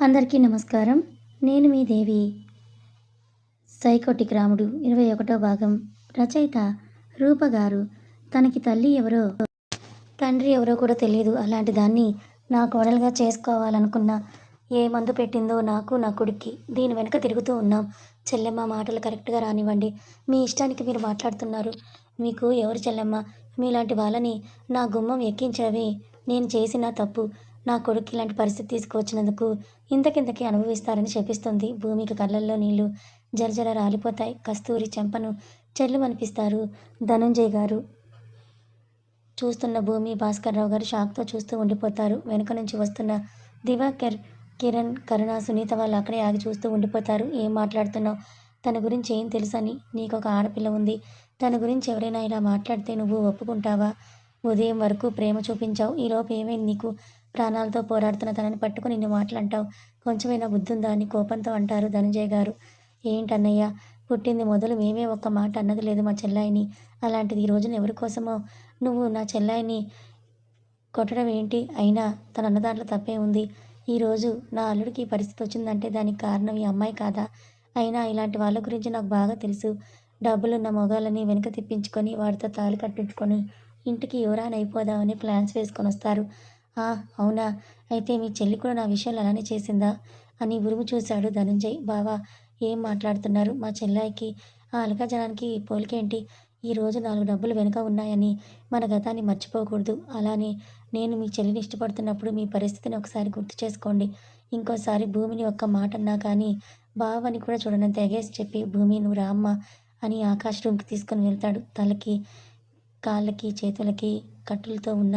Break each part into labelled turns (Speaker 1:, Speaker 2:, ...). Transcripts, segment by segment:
Speaker 1: అందరికీ నమస్కారం. నేను మీ దేవి. సైకోటిక్ రాముడు ఇరవై ఒకటో భాగం. రచయిత రూప గారు. తనకి తల్లి ఎవరో తండ్రి ఎవరో కూడా తెలియదు. అలాంటి దాన్ని నా కోడలుగా చేసుకోవాలనుకున్న ఏ మందు పెట్టిందో నాకు నా కొడుక్కి. దీని వెనుక తిరుగుతూ ఉన్నాం. చెల్లెమ్మ మాటలు కరెక్ట్గా రానివ్వండి. మీ ఇష్టానికి మీరు మాట్లాడుతున్నారు. మీకు ఎవరు చెల్లెమ్మ? మీలాంటి వాళ్ళని నా గుమ్మం ఎక్కించడమే నేను చేసిన తప్పు. నా కొడుకు ఇలాంటి పరిస్థితి తీసుకువచ్చినందుకు ఇంతకింతకి అనుభవిస్తారని శపిస్తుంది భూమికి కళ్ళల్లో నీళ్ళు జలజల రాలిపోతాయి. కస్తూరి చెంపను చెల్లుమనిపిస్తారు ధనుంజయ్ గారు. చూస్తున్న భూమి భాస్కర్రావు గారు షాక్తో చూస్తూ ఉండిపోతారు. వెనుక నుంచి వస్తున్న దివాకర్ కిరణ్ కరుణ సునీత వాళ్ళు అక్కడే ఆగి చూస్తూ ఉండిపోతారు. ఏం మాట్లాడుతున్నావు? తన గురించి ఏం తెలుసని? నీకు ఒక ఆడపిల్ల ఉంది. తన గురించి ఎవరైనా ఇలా మాట్లాడితే నువ్వు ఒప్పుకుంటావా? ఉదయం వరకు ప్రేమ చూపించావు. ఈలోపు ఏమైంది నీకు? ప్రాణాలతో పోరాడుతున్న తనని పట్టుకుని నిన్ను మాటలంటావు. కొంచెమైనా బుద్ధి ఉందా అని కోపంతో అంటారు ధనంజయ్ గారు. ఏంటన్నయ్య పుట్టింది మొదలు మేమే ఒక్క మాట అన్నది లేదు మా చెల్లాయిని. అలాంటిది ఈ రోజున ఎవరి కోసమో? నువ్వు నా చెల్లాయిని కొట్టడం ఏంటి? అయినా తన అన్నదాంట్లో తప్పే ఉంది. ఈరోజు నా అల్లుడికి ఈ పరిస్థితి వచ్చిందంటే దానికి కారణం ఈ అమ్మాయి కాదా? అయినా ఇలాంటి వాళ్ళ గురించి నాకు బాగా తెలుసు. డబ్బులున్న మొగాళ్ళని వెనుక తిప్పించుకొని వాడితో తాళి కట్టించుకొని ఇంటికి యువరాన్ ప్లాన్స్ వేసుకొని వస్తారు అవునా? అయితే మీ చెల్లి కూడా నా విషయాలు అలానే చేసిందా? అని ఉరుము చూశాడు ధనుంజయ్. బావా ఏం మాట్లాడుతున్నారు? మా చెల్లాయికి ఆ అలకా జనానికి పోలికేంటి? ఈరోజు నాలుగు డబ్బులు వెనుక ఉన్నాయని మన గతాన్ని మర్చిపోకూడదు. అలానే నేను మీ చెల్లిని ఇష్టపడుతున్నప్పుడు మీ పరిస్థితిని ఒకసారి గుర్తు చేసుకోండి. ఇంకోసారి భూమిని ఒక్క మాట అన్నా కానీ బావని కూడా చూడనంత ఎగేసి చెప్పి భూమి నువ్వు రామ్మ అని ఆకాశ రూమ్కి తీసుకొని వెళ్తాడు తలకి. కాళ్ళకి చేతులకి కట్టులతో ఉన్న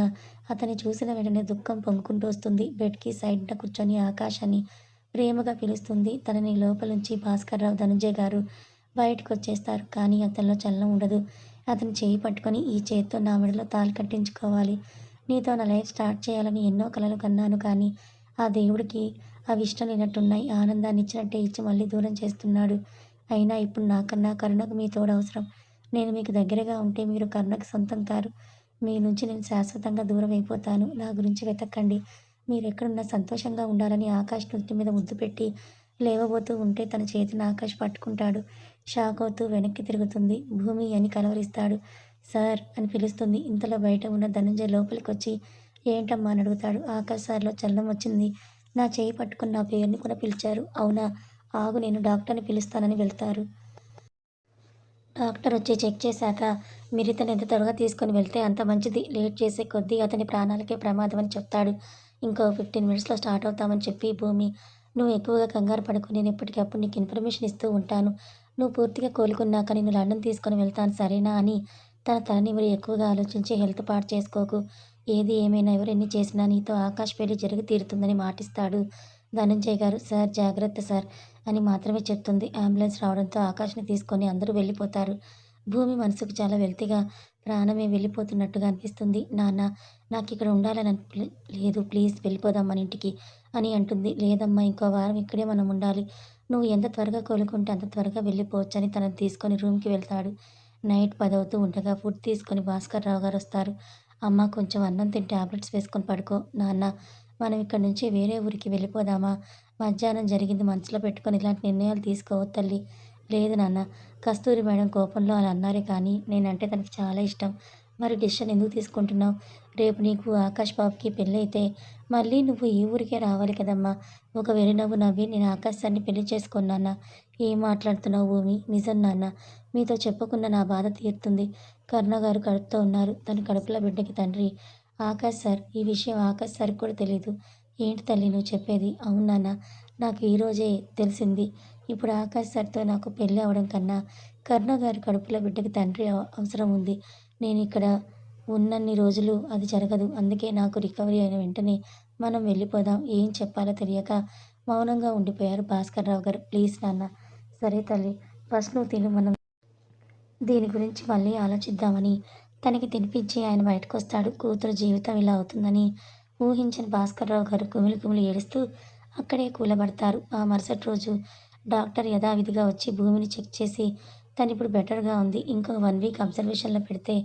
Speaker 1: అతన్ని చూసిన వెంటనే దుఃఖం పొంగుకుంటూ వస్తుంది. బెడ్కి సైడ్న కూర్చొని ఆకాశాన్ని ప్రేమగా పిలుస్తుంది. తనని లోపల నుంచి భాస్కర్రావు ధనుంజయ్ గారు బయటకు వచ్చేస్తారు కానీ అతనిలో చలనం ఉండదు. అతను చేయి పట్టుకొని ఈ చేతితో నా మెడలో తాళి కట్టించుకోవాలి. నీతో నా లైఫ్ స్టార్ట్ చేయాలని ఎన్నో కలలు కన్నాను. కానీ ఆ దేవుడికి అవి ఇష్టం లేనట్టున్నాయి. ఆనందాన్ని ఇచ్చినట్టే ఇచ్చి మళ్ళీ దూరం చేస్తున్నాడు. అయినా ఇప్పుడు నాకన్నా కరుణకు మీ తోడు అవసరం. నేను మీకు దగ్గరగా ఉంటే మీరు కరుణకు సొంతం కారు. మీ నుంచి నేను శాశ్వతంగా దూరం అయిపోతాను. నా గురించి వెతకండి. మీరు ఎక్కడున్నా సంతోషంగా ఉండాలని ఆకాష్ నుత్తి మీద ముద్దు పెట్టి లేవబోతూ ఉంటే తన చేతిని ఆకాష్ పట్టుకుంటాడు. షాక్ అవుతూ వెనక్కి తిరుగుతుంది. భూమి అని కలవరిస్తాడు. సార్ అని పిలుస్తుంది. ఇంతలో బయట ఉన్న ధనంజయ్ లోపలికి వచ్చి ఏంటమ్మా అని అడుగుతాడు. ఆకాష్ సార్లో చల్లం వచ్చింది. నా చేయి పట్టుకుని నా పేరుని కూడా పిలిచారు. అవునా? ఆగు నేను డాక్టర్ని పిలుస్తానని వెళ్తారు. డాక్టర్ వచ్చి చెక్ చేశాక మీరు ఇతను ఎంత త్వరగా తీసుకొని వెళ్తే అంత మంచిది. లేట్ చేసే కొద్దీ అతని ప్రాణాలకే ప్రమాదం అని చెప్తాడు. ఇంకో ఫిఫ్టీన్ మినిట్స్లో స్టార్ట్ అవుతామని చెప్పి భూమి నువ్వు ఎక్కువగా కంగారు పడుకు. నేను ఎప్పటికప్పుడు నీకు ఇన్ఫర్మేషన్ ఇస్తూ ఉంటాను. నువ్వు పూర్తిగా కోలుకున్నాక నేను లండన్ తీసుకొని వెళ్తాను సరేనా? అని తన తలని మరి ఎక్కువగా ఆలోచించి హెల్త్ పాడు చేసుకోకు. ఏది ఏమైనా ఎవరు ఎన్ని చేసినా నీతో ఆకాశ్ పెళ్ళి జరిగి తీరుతుందని మాటిస్తాడు. ధనంజయ్ గారు సార్ జాగ్రత్త సార్ అని మాత్రమే చెప్తుంది. అంబులెన్స్ రావడంతో ఆకాష్ని తీసుకొని అందరూ వెళ్ళిపోతారు. భూమి మనసుకు చాలా వెల్తిగా ప్రాణమే వెళ్ళిపోతున్నట్టుగా అనిపిస్తుంది. నాన్న నాకు ఇక్కడ ఉండాలని లేదు ప్లీజ్ వెళ్ళిపోదాం మన ఇంటికి అని అంటుంది. లేదమ్మా ఇంకో వారం ఇక్కడే మనం ఉండాలి. నువ్వు ఎంత త్వరగా కోలుకుంటే అంత త్వరగా వెళ్ళిపోవచ్చు అని తనని తీసుకొని రూమ్కి వెళ్తాడు. నైట్ పదవుతూ ఉండగా ఫుడ్ తీసుకొని భాస్కర్ రావు గారు వస్తారు. అమ్మ కొంచెం అన్నం తిని టాబ్లెట్స్ వేసుకొని పడుకో. నాన్న మనం ఇక్కడ నుంచి వేరే ఊరికి వెళ్ళిపోదామా? మధ్యాహ్నం జరిగింది మనసులో పెట్టుకొని ఇలాంటి నిర్ణయాలు తీసుకోవద్దు తల్లి. లేదు నాన్న కస్తూరి మేడం కోపంలో అలా అన్నారే కానీ నేనంటే తనకి చాలా ఇష్టం. మరి డిసిషన్ ఎందుకు తీసుకుంటున్నావు? రేపు నీకు ఆకాష్ బాబుకి పెళ్ళైతే మళ్ళీ నువ్వు ఈ ఊరికే రావాలి కదమ్మా. ఒకవేళ నువ్వు నవ్వి నేను ఆకాష్ సార్ని పెళ్ళి చేసుకున్నాన్న ఏం మాట్లాడుతున్నావు భూమి? నిజం నాన్న. మీతో చెప్పకుండా నా బాధ తీరుతుంది. కరుణ గారు కడుపుతో ఉన్నారు. తన కడుపులో బిడ్డకి తండ్రి. ఆకాష్ సార్ ఈ విషయం ఆకాష్ సార్ కూడా తెలియదు ఏంటి తల్లి నువ్వు చెప్పేది? అవును నాన్న నాకు ఈరోజే తెలిసింది. ఇప్పుడు ఆకాష్ సార్తో నాకు పెళ్ళి అవ్వడం కన్నా కరుణ గారి కడుపులో బిడ్డకి తండ్రి అవ- అవసరం ఉంది. నేను ఇక్కడ ఉన్నన్ని రోజులు అది జరగదు. అందుకే నాకు రికవరీ అయిన వెంటనే మనం వెళ్ళిపోదాం. ఏం చెప్పాలో తెలియక మౌనంగా ఉండిపోయారు భాస్కర్ రావు గారు. ప్లీజ్ నాన్న. సరే తల్లి ఫస్ట్ నువ్వు తిను మనం. దీని గురించి మళ్ళీ ఆలోచిద్దామని తనకి తినిపించి ఆయన బయటకు వస్తాడు కూతురు జీవితం ఇలా అవుతుందని ఊహించిన భాస్కర్రావు గారు కుమిలి కుమిలి ఏడుస్తూ అక్కడే కూలబడతారు. ఆ మరుసటి రోజు డాక్టర్ యథావిధిగా వచ్చి భూమిని చెక్ చేసి తను ఇప్పుడు బెటర్గా ఉంది. ఇంకో వన్ వీక్ అబ్జర్వేషన్లో పెడితే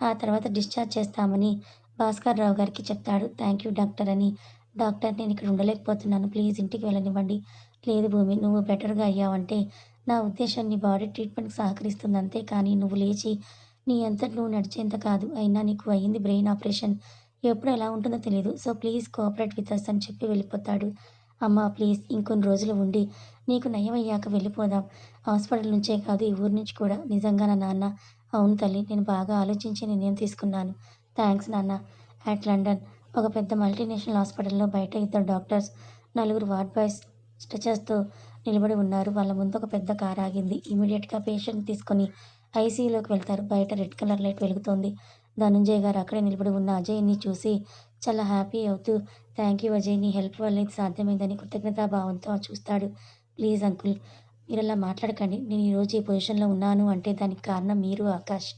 Speaker 1: ఆ తర్వాత డిశ్చార్జ్ చేస్తామని భాస్కర్ రావు గారికి చెప్తాడు. థ్యాంక్ యూ డాక్టర్ అని. డాక్టర్ నేను ఇక్కడ ఉండలేకపోతున్నాను. ప్లీజ్ ఇంటికి వెళ్ళనివ్వండి. లేదు భూమి నువ్వు బెటర్గా అయ్యావంటే నా ఉద్దేశం నీ బాడీ ట్రీట్మెంట్కి సహకరిస్తుంది అంతే కానీ నువ్వు లేచి నీ అంతటి నువ్వు నడిచేంత కాదు. అయినా నీకు అయ్యింది బ్రెయిన్ ఆపరేషన్. ఎప్పుడు ఎలా ఉంటుందో తెలియదు so please cooperate with us అని చెప్పి వెళ్ళిపోతాడు. అమ్మ ప్లీజ్ ఇంకొన్ని రోజులు ఉండి నీకు నయం అయ్యాక వెళ్ళిపోదాం. హాస్పిటల్ నుంచే కాదు ఈ ఊరి నుంచి కూడా. నిజంగా నా నాన్న? అవును తల్లి నేను బాగా ఆలోచించి నిర్ణయం తీసుకున్నాను. థ్యాంక్స్ నాన్న. At London. ఒక పెద్ద మల్టీనేషనల్ హాస్పిటల్లో బయట ఇద్దరు డాక్టర్స్ నలుగురు వార్డ్ బాయ్స్ స్ట్రెచర్స్తో నిలబడి ఉన్నారు. వాళ్ళ ముందు ఒక పెద్ద కార్ ఆగింది. ఇమీడియట్గా పేషెంట్ తీసుకొని ఐసీయూలోకి వెళ్తారు. బయట రెడ్ కలర్ లైట్ వెలుగుతోంది. ధనుంజయ్ గారు అక్కడే నిలబడి ఉన్న అజయ్ని చూసి చాలా హ్యాపీ అవుతూ థ్యాంక్ యూ అజయ్ నీ హెల్ప్ వల్ల ఇది సాధ్యమైందని కృతజ్ఞతాభావంతో చూస్తాడు. ప్లీజ్ అంకుల్ మీరు అలా మాట్లాడకండి. నేను ఈరోజు ఈ పొజిషన్లో ఉన్నాను అంటే దానికి కారణం మీరు ఆకాష్.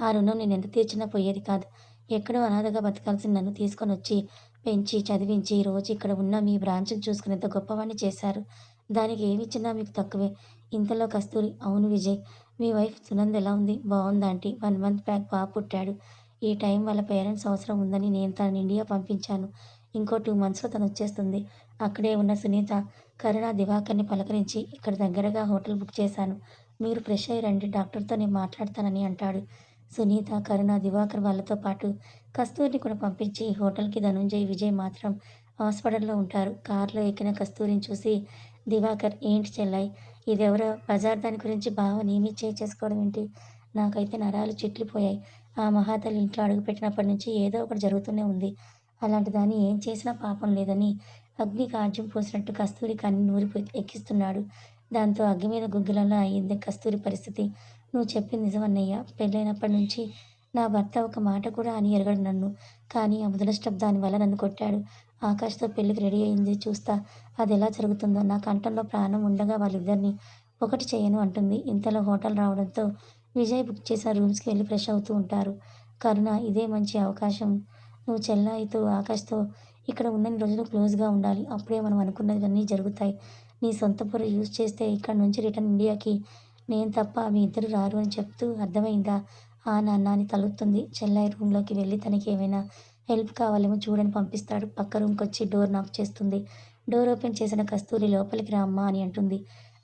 Speaker 1: ఆ రుణం నేను ఎంత తీర్చినా పోయేది కాదు. ఎక్కడో అనాథగా బతకాల్సిన నన్ను తీసుకొని వచ్చి పెంచి చదివించి రోజు ఇక్కడ ఉన్న మీ బ్రాంచ్ని చూసుకునేంత గొప్పవాణ్ణి చేశారు. దానికి ఏమి ఇచ్చినా మీకు తక్కువే. ఇంతలో కస్తూరి అవును విజయ్ మీ వైఫ్ సునంద్ ఎలా ఉంది? బాగుంది ఆంటీ? వన్ మంత్ బ్యాక్ బాబు పుట్టాడు. ఈ టైం వాళ్ళ పేరెంట్స్ అవసరం ఉందని నేను తనని ఇండియా పంపించాను. ఇంకో టూ మంత్స్లో తను వచ్చేస్తుంది. అక్కడే ఉన్న సునీత కరుణ దివాకర్ని పలకరించి ఇక్కడ దగ్గరగా హోటల్ బుక్ చేశాను. మీరు ఫ్రెష్ అయ్యి రండి డాక్టర్తో నేను మాట్లాడతానని అంటాడు. సునీత కరుణ దివాకర్ వాళ్ళతో పాటు కస్తూరిని కూడా పంపించి హోటల్కి ధనుంజయ్ విజయ్ మాత్రం హాస్పిటల్లో ఉంటారు. కారులో ఎక్కిన కస్తూరిని చూసి దివాకర్ ఏంటి చెల్లాయి? ఇదెవరో బజార్ దాని గురించి బావ నేమి చేసుకోవడం ఏంటి? నాకైతే నరాలు చిట్లిపోయాయి ఆ మహాతల్లి ఇంట్లో అడుగుపెట్టినప్పటి నుంచి ఏదో ఒకటి జరుగుతూనే ఉంది. అలాంటి దాన్ని ఏం చేసినా పాపం లేదని అగ్ని కాజ్యం పోసినట్టు కస్తూరి కన్ని నూరిపోయి ఎక్కిస్తున్నాడు. దాంతో అగ్గి మీద గుగ్గిలంలో అయ్యింది కస్తూరి పరిస్థితి. నువ్వు చెప్పింది నిజమన్నయ్య. పెళ్ళైనప్పటి నుంచి నా భర్త ఒక మాట కూడా అని ఎరగడు నన్ను. కానీ ఆ ముదనష్టం దానివల్ల నన్ను కొట్టాడు. ఆకాష్తో పెళ్ళికి రెడీ అయింది. చూస్తా అది ఎలా జరుగుతుందో. నా కంఠంలో ప్రాణం ఉండగా వాళ్ళిద్దరిని ఒకటి చేయను అంటుంది. ఇంతలో హోటల్ రావడంతో విజయ్ బుక్ చేసిన రూమ్స్కి వెళ్ళి ఫ్రెష్ అవుతూ ఉంటారు. కరుణ ఇదే మంచి అవకాశం. నువ్వు చెల్లాయితో ఆకాష్తో ఇక్కడ ఉన్నన్ని రోజులు క్లోజ్గా ఉండాలి. అప్పుడే మనం అనుకున్నవన్నీ జరుగుతాయి. నీ సొంత పొర యూజ్ చేస్తే ఇక్కడ నుంచి రిటర్న్ ఇండియాకి నేను తప్ప మీ ఇద్దరు రారు అని చెప్తూ అర్థమైందా? ఆ నాన్న అని తలుపుతుంది. చెల్లాయి రూమ్లోకి వెళ్ళి తనకి ఏమైనా హెల్ప్ కావాలేమో చూడని పంపిస్తాడు. పక్క రూమ్కి వచ్చి డోర్ నాక్ చేస్తుంది. డోర్ ఓపెన్ చేసిన కస్తూరి లోపలికి రా అమ్మా అని అంటుంది.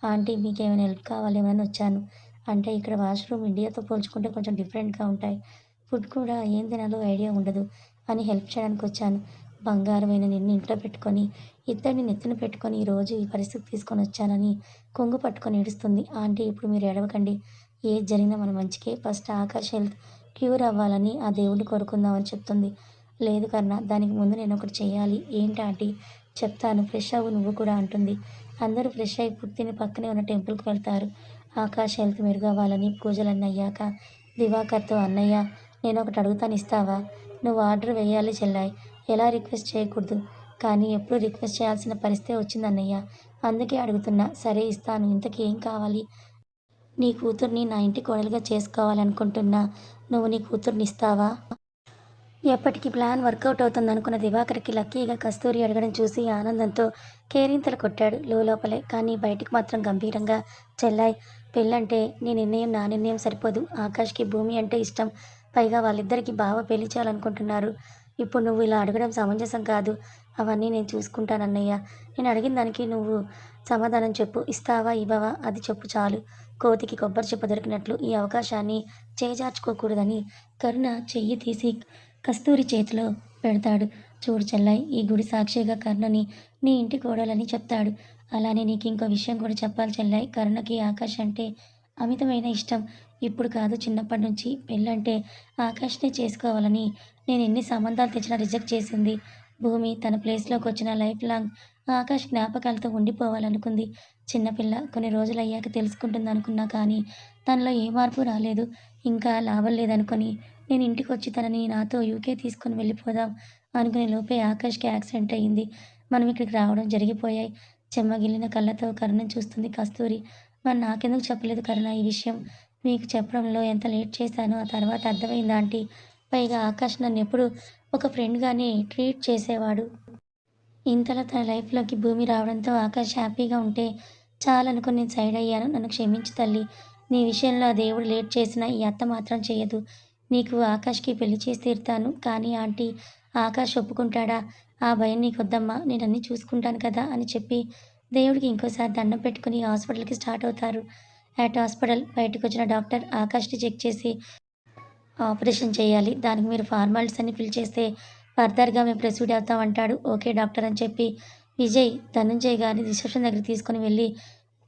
Speaker 1: ఆంటీ మీకేమైనా హెల్ప్ కావాలేమో అని వచ్చాను. అంటే ఇక్కడ వాష్రూమ్ ఇండియాతో పోల్చుకుంటే కొంచెం డిఫరెంట్గా ఉంటాయి. ఫుడ్ కూడా ఏం తినాలో ఐడియా ఉండదు అని హెల్ప్ చేయడానికి వచ్చాను. బంగారమైన నిన్ను ఇంట్లో పెట్టుకొని ఇద్దరిని నెత్తిన పెట్టుకొని ఈరోజు ఈ పరిస్థితి తీసుకొని వచ్చానని కొంగు పట్టుకొని ఏడుస్తుంది. ఆంటీ ఇప్పుడు మీరు ఎడవకండి ఏది జరిగినా మన మంచికే. ఫస్ట్ ఆకాశ్ హెల్త్ క్యూర్ అవ్వాలని ఆ దేవుడిని కోరుకుందామని చెప్తుంది. లేదు కన్నా దానికి ముందు నేను ఒకటి చేయాలి. ఏంటి ఆంటీ? చెప్తాను. ఫ్రెష్ అవ్వు నువ్వు కూడా అంటుంది. అందరూ ఫ్రెష్ అయి పుట్టిన పక్కనే ఉన్న టెంపుల్కి వెళ్తారు. ఆకాశ్ హెల్త్ మెరుగవ్వాలని పూజలన్నీ అయ్యాక దివాకర్తో అన్నయ్య నేను ఒకటి అడుగుతాను ఇస్తావా? నువ్వు ఆర్డర్ వేయాలి చెల్లాయి. ఎలా రిక్వెస్ట్ చేయకూడదు? కానీ ఎప్పుడు రిక్వెస్ట్ చేయాల్సిన పరిస్థితి వచ్చింది అన్నయ్య అందుకే అడుగుతున్నా. సరే ఇస్తాను. ఇంతకీ ఏం కావాలి? నీ కూతుర్ని నా ఇంటి కోడలుగా చేసుకోవాలనుకుంటున్నా. నువ్వు నీ కూతుర్ని ఇస్తావా? ఎప్పటికీ ప్లాన్ వర్కౌట్ అవుతుంది అనుకున్న దివాకర్కి లక్కీగా కస్తూరి అడగడం చూసి ఆనందంతో కేరింతలు కొట్టాడు లోపలే. కానీ బయటికి మాత్రం గంభీరంగా చెల్లాయ్ పెళ్ళంటే నీ నిర్ణయం నా నిర్ణయం సరిపోదు. ఆకాష్కి భూమి అంటే ఇష్టం. పైగా వాళ్ళిద్దరికి బావ పెళ్ళి చేయాలనుకుంటున్నారు. ఇప్పుడు నువ్వు ఇలా అడగడం సమంజసం కాదు. అవన్నీ నేను చూసుకుంటానన్నయ్య. నేను అడిగిన దానికి నువ్వు సమాధానం చెప్పు. ఇస్తావా ఇవ్వవా? అది చెప్పు చాలు. కోతికి కొబ్బరి చెప్ప దొరికినట్లు ఈ అవకాశాన్ని చేజార్చుకోకూడదని కరుణ చెయ్యి తీసి కస్తూరి చేతిలో పెడతాడు. చూడు చెల్లాయి ఈ గుడి సాక్షిగా కర్ణని నీ ఇంటి కోడలని చెప్తాడు. అలానే నీకు ఇంకో విషయం కూడా చెప్పాలి చెల్లాయి. కర్ణకి ఆకాష్ అంటే అమితమైన ఇష్టం. ఇప్పుడు కాదు చిన్నప్పటి నుంచి పెళ్ళంటే ఆకాష్నే చేసుకోవాలని నేను ఎన్ని సంబంధాలు తెచ్చినా రిజెక్ట్ చేసింది. భూమి తన ప్లేస్లోకి వచ్చిన లైఫ్ లాంగ్ ఆకాష్ జ్ఞాపకాలతో ఉండిపోవాలనుకుంది. చిన్నపిల్ల కొన్ని రోజులు అయ్యాక తెలుసుకుంటుంది అనుకున్నా కానీ తనలో ఏ మార్పు రాలేదు. ఇంకా లాభం లేదనుకొని నేను ఇంటికి వచ్చి తనని నాతో యూకే తీసుకొని వెళ్ళిపోదాం అనుకునే లోపే ఆకాష్కి యాక్సిడెంట్ అయ్యింది. మనం ఇక్కడికి రావడం జరిగిపోయాయి. చెమ్మగిలిన కళ్ళతో కరుణను చూస్తుంది కస్తూరి. మరి నాకెందుకు చెప్పలేదు కరుణ ఈ విషయం? మీకు చెప్పడంలో ఎంత లేట్ చేశానో ఆ తర్వాత అర్థమైంది ఆంటీ. పైగా ఆకాష్ నన్ను ఎప్పుడు ఒక ఫ్రెండ్గానే ట్రీట్ చేసేవాడు. ఇంతలో తన లైఫ్లోకి భూమి రావడంతో ఆకాష్ హ్యాపీగా ఉంటే చాలనుకుని నేను సైడ్ అయ్యాను. నన్ను క్షమించు తల్లి. నీ విషయంలో ఆ దేవుడు లేట్ చేసినా ఈ అత్త మాత్రం చేయదు. నీకు ఆకాష్కి పెళ్ళి చేసి తీరుతాను. కానీ ఆంటీ ఆకాష్ ఒప్పుకుంటాడా? ఆ భయం నీకొద్దమ్మా. నేను అన్నీ చూసుకుంటాను కదా అని చెప్పి దేవుడికి ఇంకోసారి దండం పెట్టుకుని హాస్పిటల్కి స్టార్ట్ అవుతారు. అట్ హాస్పిటల్ బయటకు వచ్చిన డాక్టర్ ఆకాష్ని చెక్ చేసి ఆపరేషన్ చేయాలి. దానికి మీరు ఫార్మాలిటీస్ అన్ని ఫిల్ చేస్తే ఫర్దర్గా మేము ప్రొసీడ్ అవుతాం అంటాడు. ఓకే డాక్టర్ అని చెప్పి విజయ్ ధనుంజయ్ గారిని రిసెప్షన్ దగ్గర తీసుకొని వెళ్ళి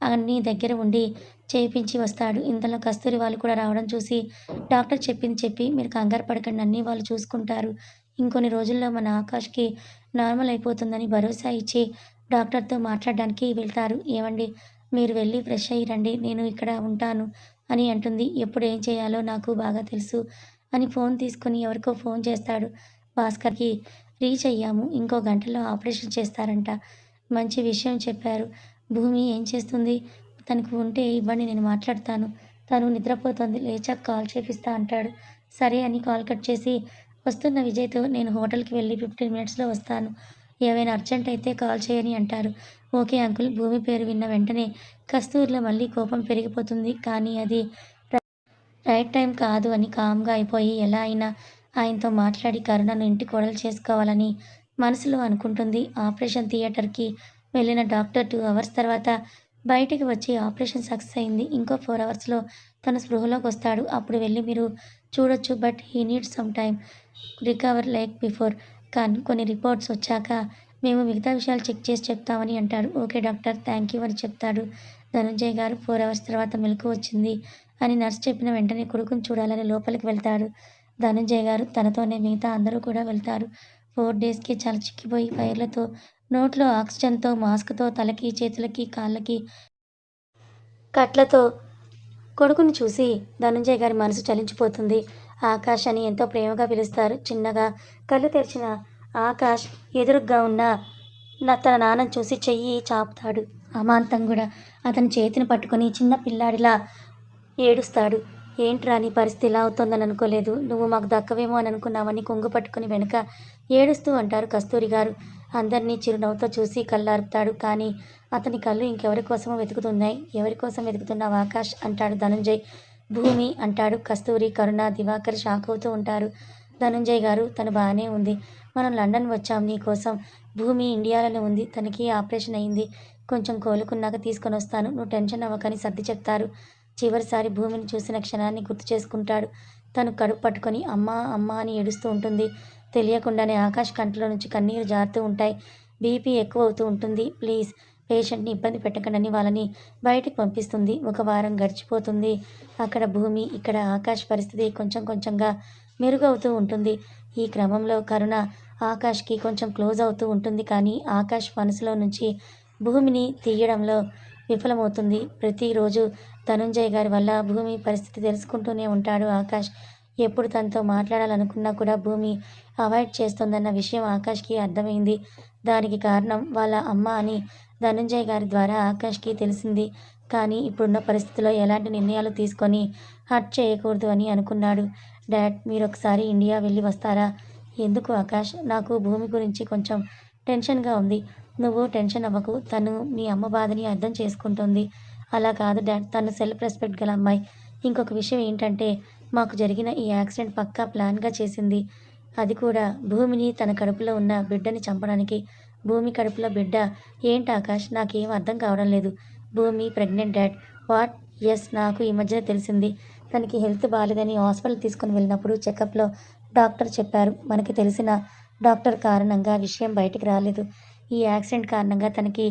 Speaker 1: అన్ని దగ్గర ఉండి చేయించి వస్తాడు. ఇంతలో కస్తూరి వాళ్ళు కూడా రావడం చూసి డాక్టర్ చెప్పింది చెప్పి మీరు కంగారు పడకండి అన్నీ వాళ్ళు చూసుకుంటారు. ఇంకొన్ని రోజుల్లో మన ఆకాష్కి నార్మల్ అయిపోతుందని భరోసా ఇచ్చి డాక్టర్తో మాట్లాడడానికి వెళ్తారు. ఏమండి మీరు వెళ్ళి ఫ్రెష్ అయ్యి రండి నేను ఇక్కడ ఉంటాను అని అంటుంది. ఎప్పుడు ఏం చేయాలో నాకు బాగా తెలుసు అని ఫోన్ తీసుకొని ఎవరికో ఫోన్ చేస్తాడు. భాస్కర్కి రీచ్ అయ్యాము. ఇంకో గంటలో ఆపరేషన్ చేస్తారంట. మంచి విషయం చెప్పారు. భూమి ఏం చేస్తుంది? తనకు ఉంటే ఇవ్వండి నేను మాట్లాడతాను. తను నిద్రపోతుంది. లేచాక కాల్ చేపిస్తా అంటాడు. సరే అని కాల్ కట్ చేసి వస్తున్న విజయ్తో నేను హోటల్కి వెళ్ళి ఫిఫ్టీన్ మినిట్స్లో వస్తాను. ఏవైనా అర్జెంట్ అయితే కాల్ చేయని అంటారు. ఓకే అంకుల్ భూమి పేరు విన్న వెంటనే కస్తూరిలో మళ్ళీ కోపం పెరిగిపోతుంది. కానీ అది రైట్ టైం కాదు అని కామ్గా అయిపోయి ఎలా అయినా ఆయనతో మాట్లాడి కరుణను ఇంటి కోడలు చేసుకోవాలని మనసులో అనుకుంటుంది. ఆపరేషన్ థియేటర్కి వెళ్ళిన డాక్టర్ టూ అవర్స్ తర్వాత బయటికి వచ్చి ఆపరేషన్ సక్సెస్ అయింది. ఇంకో ఫోర్ అవర్స్లో తన స్పృహలోకి వస్తాడు. అప్పుడు వెళ్ళి మీరు చూడొచ్చు but he needs some time recover like before. కానీ కొన్ని రిపోర్ట్స్ వచ్చాక మేము మిగతా విషయాలు చెక్ చేసి చెప్తామని అంటాడు. ఓకే డాక్టర్ థ్యాంక్ యూ అని చెప్తాడు. ధనుంజయ్ గారు ఫోర్ అవర్స్ తర్వాత మెలకు వచ్చింది అని నర్స్ చెప్పిన వెంటనే కొడుకుని చూడాలని లోపలికి వెళ్తాడు. ధనుంజయ్ గారు తనతోనే మిగతా అందరూ కూడా వెళ్తారు. ఫోర్ డేస్కి చాలా చిక్కిపోయి ఫైర్లతో నోట్లో ఆక్సిజన్తో మాస్క్తో తలకి చేతులకి కాళ్ళకి కట్లతో కొడుకుని చూసి ధనుంజయ్ గారి మనసు చలించిపోతుంది. ఆకాష్ అని ఎంతో ప్రేమగా పిలుస్తారు. చిన్నగా కళ్ళు తెరిచిన ఆకాష్ ఎదురుగ్గా ఉన్న తన నాన్నని చూసి చెయ్యి చాపుతాడు. అమాంతం కూడా అతని చేతిని పట్టుకొని చిన్న పిల్లాడిలా ఏడుస్తాడు. ఏంట్రా నీ పరిస్థితి ఇలా అవుతుందని అనుకోలేదు? నువ్వు మాకు దక్కవేమో అని అనుకున్నావని కొంగు పట్టుకుని వెనుక ఏడుస్తూ అంటారు కస్తూరి గారు. అందరినీ చిరునవ్వుతో చూసి కళ్ళార్పుతాడు. కానీ అతని కళ్ళు ఇంకెవరి కోసమో వెతుకుతున్నాయి. ఎవరి కోసం వెతుకుతున్నావు ఆకాష్? అంటాడు ధనుంజయ్. భూమి అంటాడు కస్తూరి కరుణ దివాకర్ షాక్ అవుతూ ఉంటారు. ధనుంజయ్ గారు తను బాగానే ఉంది. మనం లండన్ వచ్చాం నీకోసం భూమి ఇండియాలోనే ఉంది. తనకి ఆపరేషన్ అయింది. కొంచెం కోలుకున్నాక తీసుకొని వస్తాను నువ్వు టెన్షన్ అవ్వకని సర్ది చెప్తారు. చివరిసారి భూమిని చూసిన క్షణాన్ని గుర్తు చేసుకుంటాడు. తను కడుపు పట్టుకొని అమ్మా అమ్మా అని ఏడుస్తూ ఉంటుంది. తెలియకుండానే ఆకాశ్ కంట్లో నుంచి కన్నీరు జారుతూ ఉంటాయి. బీపీ ఎక్కువ అవుతూ ఉంటుంది. ప్లీజ్ పేషెంట్ని ఇబ్బంది పెట్టకండి వాళ్ళని బయటకు పంపిస్తుంది. ఒక వారం గడిచిపోతుంది. అక్కడ భూమి ఇక్కడ ఆకాష్ పరిస్థితి కొంచెం కొంచెంగా మెరుగవుతూ ఉంటుంది. ఈ క్రమంలో కరుణ ఆకాష్కి కొంచెం క్లోజ్ అవుతూ ఉంటుంది. కానీ ఆకాష్ మనసులో నుంచి భూమిని తీయడంలో విఫలమవుతుంది. ప్రతిరోజు ధనుంజయ్ గారి వల్ల భూమి పరిస్థితి తెలుసుకుంటూనే ఉంటాడు ఆకాష్. ఎప్పుడు తనతో మాట్లాడాలనుకున్నా కూడా భూమి అవాయిడ్ చేస్తుందన్న విషయం ఆకాష్కి అర్థమైంది. దానికి కారణం వాళ్ళ అమ్మ అని ధనుంజయ్ గారి ద్వారా ఆకాష్కి తెలిసింది. కానీ ఇప్పుడున్న పరిస్థితిలో ఎలాంటి నిర్ణయాలు తీసుకొని హర్ట్ చేయకూడదు అని అనుకున్నాడు. డాడ్ మీరు ఒకసారి ఇండియా వెళ్ళి వస్తారా? ఎందుకు ఆకాష్? నాకు భూమి గురించి కొంచెం టెన్షన్గా ఉంది. నువ్వు టెన్షన్ అవ్వకు. తను మీ అమ్మ బాధని అర్థం చేసుకుంటుంది. అలా కాదు డాడ్ తను సెల్ఫ్ రెస్పెక్ట్ గల అమ్మాయి. ఇంకొక విషయం ఏంటంటే మాకు జరిగిన ఈ యాక్సిడెంట్ పక్కా ప్లాన్గా చేసింది. అది కూడా భూమిని తన కడుపులో ఉన్న బిడ్డని చంపడానికి. భూమి కడుపులో బిడ్డ ఏంటి ఆకాష్? నాకేం అర్థం కావడం లేదు. భూమి ప్రెగ్నెంట్ డాడ్. వాట్? ఎస్ నాకు ఈ మధ్యన తెలిసింది. తనకి హెల్త్ బాగాలేదని హాస్పిటల్ తీసుకుని వెళ్ళినప్పుడు చెకప్లో డాక్టర్ చెప్పారు. మనకి తెలిసిన డాక్టర్ కారణంగా విషయం బయటకు రాలేదు. ఈ యాక్సిడెంట్ కారణంగా తనకి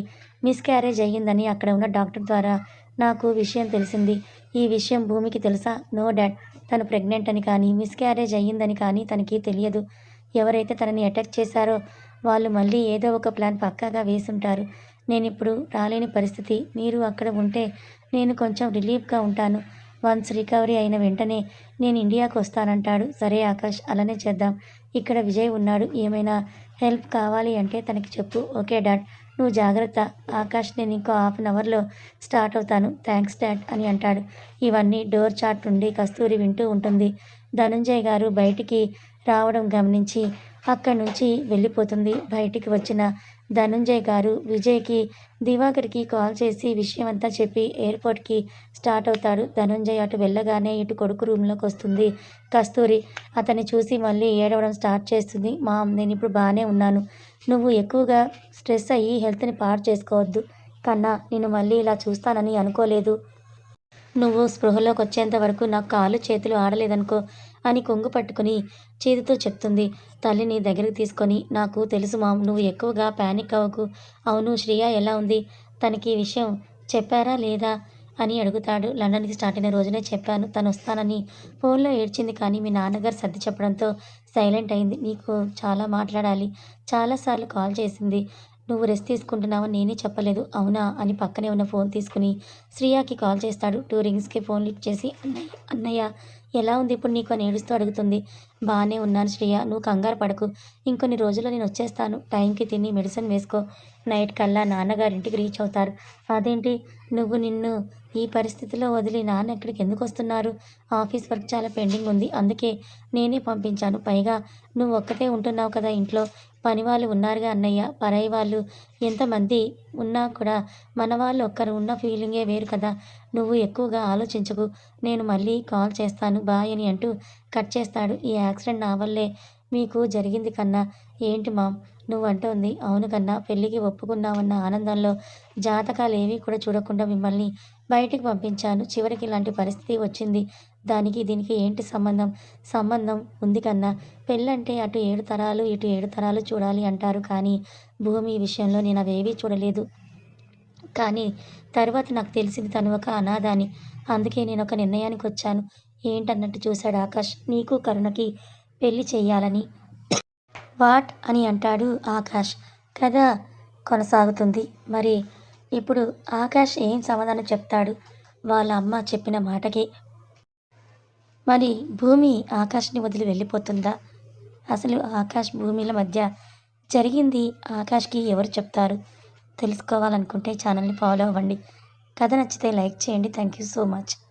Speaker 1: మిస్క్యారేజ్ అయ్యిందని అక్కడ ఉన్న డాక్టర్ ద్వారా నాకు విషయం తెలిసింది. ఈ విషయం భూమికి తెలుసా? No dad. తను ప్రెగ్నెంట్ అని కానీ మిస్క్యారేజ్ అయ్యిందని కానీ తనకి తెలియదు. ఎవరైతే తనని అటాక్ చేశారో వాళ్ళు మళ్ళీ ఏదో ఒక ప్లాన్ పక్కాగా వేసుంటారు. నేను ఇప్పుడు రాలేని పరిస్థితి. మీరు అక్కడ ఉంటే నేను కొంచెం రిలీఫ్గా ఉంటాను. వన్స్ రికవరీ అయిన వెంటనే నేను ఇండియాకు వస్తానంటాడు. సరే ఆకాష్ అలానే చేద్దాం. ఇక్కడ విజయ్ ఉన్నాడు. ఏమైనా హెల్ప్ కావాలి అంటే తనకి చెప్పు. Okay dad. నువ్వు జాగ్రత్త. ఆకాష్ నేను ఇంకో హాఫ్ అన్ అవర్లో స్టార్ట్ అవుతాను. థ్యాంక్స్ డాడ్ అని అంటాడు. ఇవన్నీ డోర్ చాట్ నుండి కస్తూరి వింటూ ఉంటుంది. ధనుంజయ్ గారు బయటికి రావడం గమనించి అక్కడి నుంచి వెళ్ళిపోతుంది. బయటికి వచ్చిన ధనుంజయ్ గారు విజయ్కి దివాకర్కి కాల్ చేసి విషయం అంతా చెప్పి ఎయిర్పోర్ట్కి స్టార్ట్ అవుతాడు ధనుంజయ్. అటు వెళ్ళగానే ఇటు కొడుకు రూమ్లోకి వస్తుంది. కస్తూరి అతన్ని చూసి మళ్ళీ ఏడవడం స్టార్ట్ చేస్తుంది. మామ్ నేను ఇప్పుడు బాగానే ఉన్నాను. నువ్వు ఎక్కువగా స్ట్రెస్ అయ్యి హెల్త్ని పాడు చేసుకోవద్దు. కన్నా నేను మళ్ళీ ఇలా చూస్తానని అనుకోలేదు. నువ్వు స్పృహలోకి వచ్చేంత వరకు నాకు కాళ్ళు చేతులు ఆడలేదనుకో అని కొంగు పట్టుకుని చేతితో చెప్తుంది. తల్లిని దగ్గరికి తీసుకొని నాకు తెలుసు మామ్ నువ్వు ఎక్కువగా ప్యానిక్ అవ్వకు. అవును శ్రియ ఎలా ఉంది? తనకి విషయం చెప్పారా లేదా? అని అడుగుతాడు. లండన్కి స్టార్ట్ అయిన రోజునే చెప్పాను. తను వస్తానని ఫోన్లో ఏడ్చింది కానీ మీ నాన్నగారు సర్ది చెప్పడంతో సైలెంట్ అయింది. నీకు చాలా మాట్లాడాలి. చాలాసార్లు కాల్ చేసింది. నువ్వు రెస్ట్ తీసుకుంటున్నావని నేనే చెప్పలేదు. అవునా? అని పక్కనే ఉన్న ఫోన్ తీసుకుని శ్రీయాకి కాల్ చేస్తాడు. టూ రింగ్స్కి ఫోన్ లిఫ్ట్ చేసి అన్నయ్య అన్నయ్య ఎలా ఉంది? ఇప్పుడు నీకు అని ఏడుస్తూ అడుగుతుంది. బాగానే ఉన్నాను శ్రేయ. నువ్వు కంగారు పడకు. ఇంకొన్ని రోజుల్లో నేను వచ్చేస్తాను. టైంకి తిని మెడిసిన్ వేసుకో. నైట్ కల్లా నాన్నగారింటికి రీచ్ అవుతారు. అదేంటి? నువ్వు నిన్ను ఈ పరిస్థితిలో వదిలి నాన్న ఎక్కడికి ఎందుకు వస్తున్నారు? ఆఫీస్ వర్క్ చాలా పెండింగ్ ఉంది. అందుకే నేనే పంపించాను. పైగా నువ్వు ఒక్కతే ఉంటున్నావు కదా ఇంట్లో. పని వాళ్ళు ఉన్నారుగా అన్నయ్య. పరాయి వాళ్ళు ఎంతమంది ఉన్నా కూడా మన వాళ్ళు ఒక్కరు ఉన్న ఫీలింగే వేరు కదా. నువ్వు ఎక్కువగా ఆలోచించకు. నేను మళ్ళీ కాల్ చేస్తాను. బాయ్ అని అంటూ కట్ చేస్తాడు. ఈ యాక్సిడెంట్ నా వల్లే మీకు జరిగింది కన్నా. ఏంటి మామ్? నువ్వు అంటోంది అవును కన్నా. పెళ్ళికి ఒప్పుకున్నావన్న ఆనందంలో జాతకాలు ఏవి కూడా చూడకుండా మిమ్మల్ని బయటికి పంపించాను. చివరికి ఇలాంటి పరిస్థితి వచ్చింది. దానికి దీనికి ఏంటి సంబంధం? సంబంధం ఉంది కన్నా. పెళ్ళంటే అటు ఏడు తరాలు ఇటు ఏడు తరాలు చూడాలి అంటారు కానీ భూమి విషయంలో నేను అవేవీ చూడలేదు. కానీ తర్వాత నాకు తెలిసింది తను ఒక అనాథాని. అందుకే నేను ఒక నిర్ణయానికి వచ్చాను. ఏంటన్నట్టు చూశాడు ఆకాష్. నీకు కరుణకి పెళ్ళి చేయాలని వాట్ అని అంటాడు ఆకాష్. కథ కొనసాగుతుంది. మరి ఇప్పుడు ఆకాష్ ఏం సమాధానం చెప్తాడు? వాళ్ళ అమ్మ చెప్పిన మాటకి మరి భూమి ఆకాష్ని వదిలి వెళ్ళిపోతుందా? అసలు ఆకాష్ భూమిల మధ్య జరిగింది ఆకాష్కి ఎవరు చెప్తారు? తెలుసుకోవాలనుకుంటే ఛానల్ని ఫాలో అవ్వండి. కథ నచ్చితే లైక్ చేయండి. Thank you so much.